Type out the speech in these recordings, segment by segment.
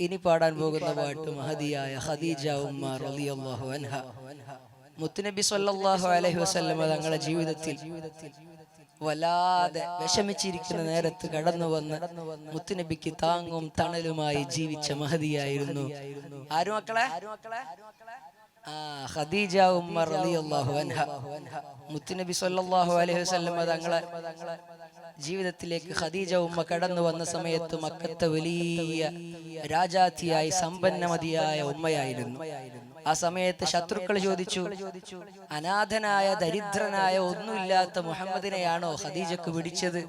ഇനി പാടാൻ പോകുന്ന പാട്ട് മഹദിയായ ഖദീജ ഉമ്മ റളിയല്ലാഹു അൻഹ. മുത്തുനബി സല്ലല്ലാഹു അലൈഹി വസല്ലമ തങ്ങളുടെ ജീവിതത്തിൽ വല്ലാതെ വിഷമിച്ചിരിക്കുന്ന നേരത്ത് കടന്നു വന്ന് മുത്തുനബിക്ക് താങ്ങും തണലുമായി ജീവിച്ച മഹദിയായിരുന്നു ആരും മക്കളെ? ആ ഖദീജ ഉമ്മ റളിയല്ലാഹു അൻഹ. മുത്തുനബി സല്ലല്ലാഹു അലൈഹി വസല്ലമ തങ്ങളെ ജീവിതത്തിലേക്ക് ഖദീജ ഉമ്മ കടന്നു വന്ന സമയത്ത് മക്കത്തെ വലിയ രാജാത്തിയായി സമ്പന്നമതിയായ ഉമ്മയായിരുന്നു. ആ സമയത്ത് ശത്രുക്കൾ ചോദിച്ചു അനാഥനായ ദരിദ്രനായ ഒന്നുമില്ലാത്ത മുഹമ്മദിനെയാണോ ഖദീജക്ക് പിടിച്ചത്?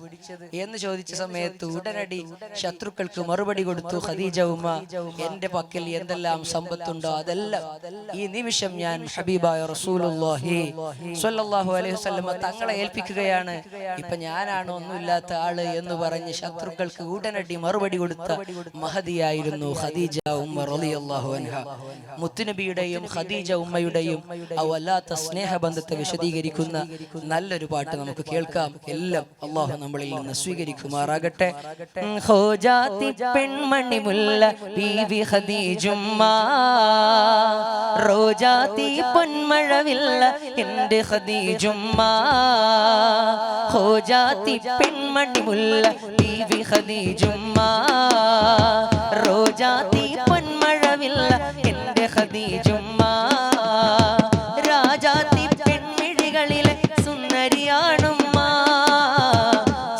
എന്ന് ചോദിച്ച സമയത്ത് ഉടനടി ശത്രുക്കൾക്ക് മറുപടി കൊടുത്തു ഖദീജ ഉമ്മ എന്റെ പക്കൽ എന്തെല്ലാം സമ്പത്തുണ്ടോ അതെല്ലാം ഈ നിമിഷം ഞാൻ ഹബീബായ റസൂലുള്ളാഹി സ്വല്ലല്ലാഹു അലൈഹി വസല്ലം തങ്ങളെ ഏൽപ്പിക്കുകയാണ്. ഇപ്പൊ ഞാനാണ് ഒന്നുമില്ലാത്ത ആൾ എന്ന് പറഞ്ഞ് ശത്രുക്കൾക്ക് ഉടനടി മറുപടി കൊടുത്ത മഹദിയായിരുന്നു ഖദീജ ഉമ്മ റളിയല്ലാഹു അൻഹ. മുത്തുനബിയുടെയും ഖദീജ ഉമ്മയുടെയും ആ വല്ലാത്ത സ്നേഹബന്ധത്തെ വിശദീകരിക്കുന്ന നല്ലൊരു പാട്ട് നമുക്ക് കേൾക്കാം. എല്ലാം അള്ളാഹു നമ്മളിൽ നിന്ന് സ്വീകരിക്കുമാറാകട്ടെ. പെൺമണി മുല്ല ബീവി ഖദീജുമ്മ. റോജാത്തി പൊന്മഴവില്ല എന്റെ ഖദീജുമ്മ. ഹോജാത്തി പെൺമണി മുല്ല ബീവി ഖദീജുമ്മ. പൊന്മഴവില്ല എന്റെ ഖദീജുമ്മ. രാജാത്തി പെൺമിഴികളിലെ സുന്ദരിയാണുമ്മ.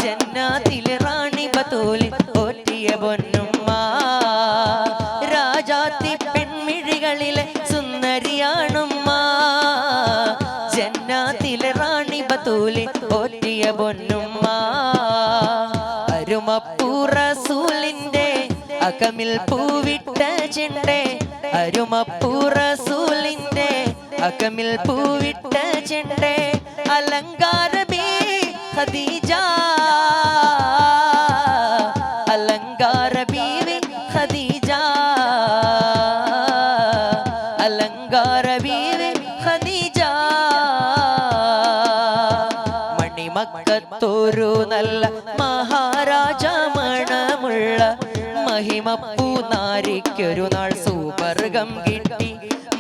ജന്നാത്തിലെ റാണി ബത്തൂലി ഓറ്റിയ പൊന്നുമ്മ. രാജാത്തി പെൺമിഴികളിലെ സുന്ദരിയാണുമ്മ. ജന്നാത്തിലെ റാണി ബത്തൂലി ഓറ്റിയ പൊന്നുമ്മ. അരുമപ്പൂറസൂലിന്റെ അകമിൽ പൂവിട്ട ചെണ്ടേ. അരുമപ്പൂറസൂലിന്റെ അകമിൽ പൂവിട്ട ചെണ്ടെ ഖദീജ. അലങ്കാര ഖദീജ. അലങ്കാര മണിമക്കത്തൊരു നല്ല മണമുള്ള മഹിമപ്പൂ നാരിക്കൊരു നാൾ സൂപർഗം കിട്ടി.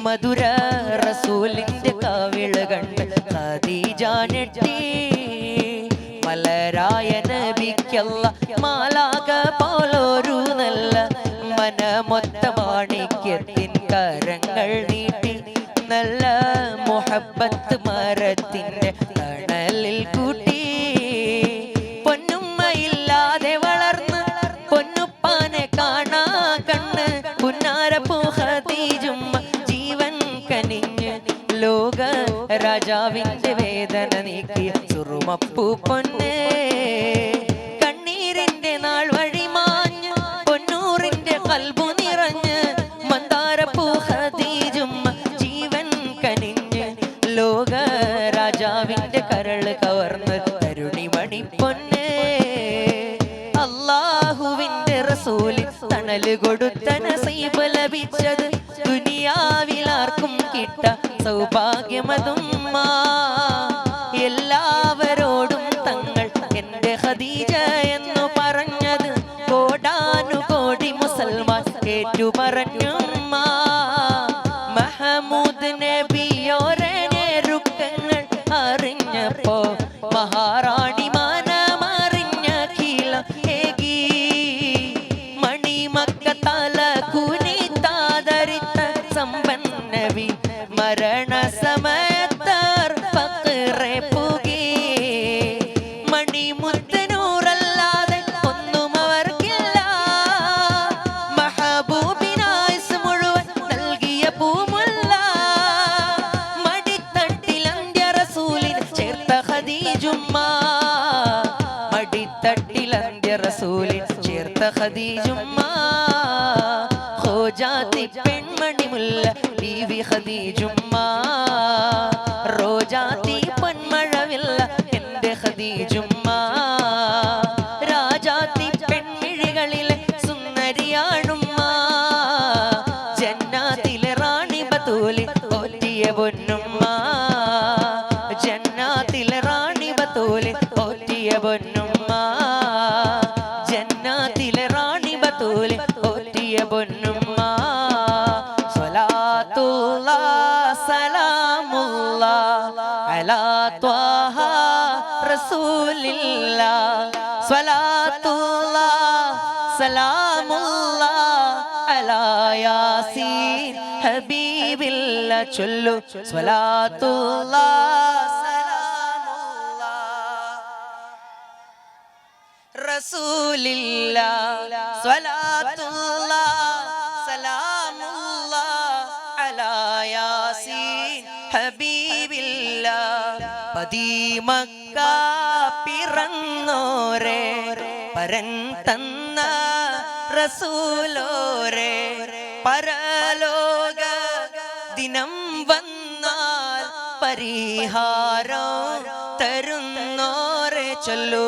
മധുര റസൂലിന്റെ കാവിള കണ്ട് നദീജാനെട്ടി മലരായ നബിക്കല്ല മാലാക പോലൊരു നല്ല മനമൊത്ത മാണിക്യത്തിൻ കരങ്ങൾ നീട്ടി. നല്ല മുഹബത്ത് മരത്തിന്റെ തണലിൽ ലോക രാജാവിന്റെ വേദന നീക്കി സുറുമപ്പൂ പൊന്നേ. കണ്ണീരിന്റെ നാൾ വഴി മാഞ്ഞ് പൊന്നൂറിന്റെ കൽബു നിറഞ്ഞ് മന്ദാരപ്പൂ ഖദീജുമ്മ ജീവൻ കനിഞ്ഞ് ലോക രാജാവിന്റെ കരൾ കവർന്ന് കരുണിമണി പൊന്നേ. റസൂലിൽ തണൽ കൊടുത്ത നസീബ് ലഭിച്ചത് ദുനിയാവിലാർക്കും കിട്ട സൗഭാഗ്യമതുമ്മ എല്ലാവരോടും തങ്ങൾ എന്റെ ഖദീജ എന്നു പറഞ്ഞത് കോടാനുകോടി മുസൽമാൻ കേറ്റു പറഞ്ഞുമ്മ ഖദീജുമ്മ മടിത്തട്ടിലന്ത്യ റസൂലിന് ചേർത്ത ഖദീജുമ്മ ഓറ്റിയ പൊന്നുമ്മ ജന്നാത്തിലെ റാണി ബത്തൂലി ഓറ്റിയ പൊന്നുമ്മ. സ്വലാത്തുള്ള സലാമുള്ള അലാ ത്വാഹ റസൂലില്ല. സ്വലാത്തുള്ള സലാമുള്ള അലാ ഹബീബില്ല ചൊല്ലു. സ്വലാത്തുള്ള റസൂലില്ല ഹബീബില്ല. പതിമക്ക പിറന്നോരെ പരൻ തന്ന റസൂലോരെ പരലോക ദിനം വന്നാൽ പരിഹാരം ചൊല്ലു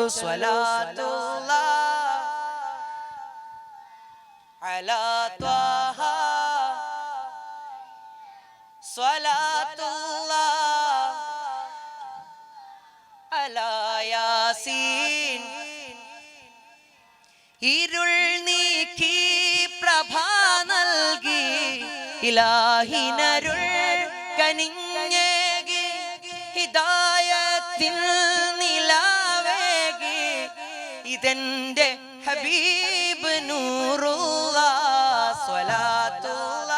ഇരുൾ നീക്കി പ്രഭ നൽകി. ഇലാഹിനരുൾ കനിഞ്ഞേകി. ഹിദായത്തിൽ ഇതെന്റെ ഹബീബ് നൂറുള്ള സ്വലാത്തുള്ള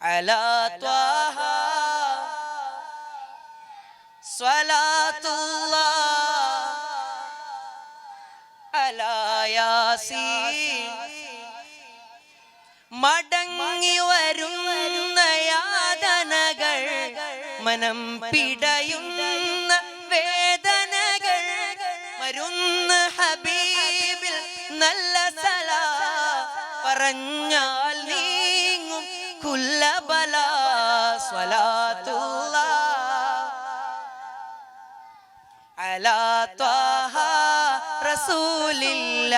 അലാ ത്വാഹ സ്വലാത്തുള്ള അലാ യാസീൻ മടങ്ങി വരുന്ന യാതനകൾ മനം പിടയുന്ന നല്ല സല പറഞ്ഞാൽ നീങ്ങും കുല്ലബല സ്വലാത്തുള്ള. അലാ ത്വാഹ റസൂലില്ല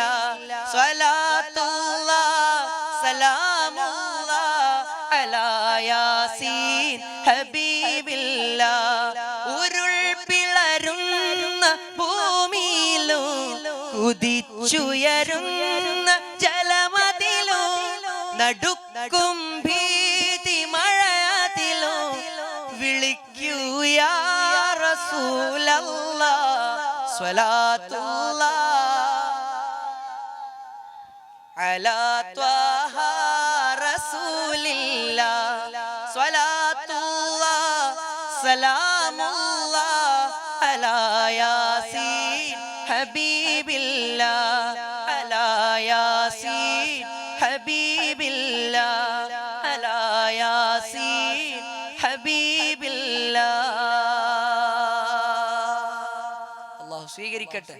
കുതിച്ചുയരുന്ന ജലമതിലോ നടുക്കും ഭീതി മഴയതിലോ വിളിക്കൂയാ റസൂലല്ലാ സ്വലാത്തുള്ള അലാ ത്വാഹ റസൂലില്ല യാസീൻ ഹബീബില്ല അലായാസി ഹബീബില്ലാ യാസീൻ. ഹബീബില്ല. അള്ളാഹു സ്വീകരിക്കട്ടെ.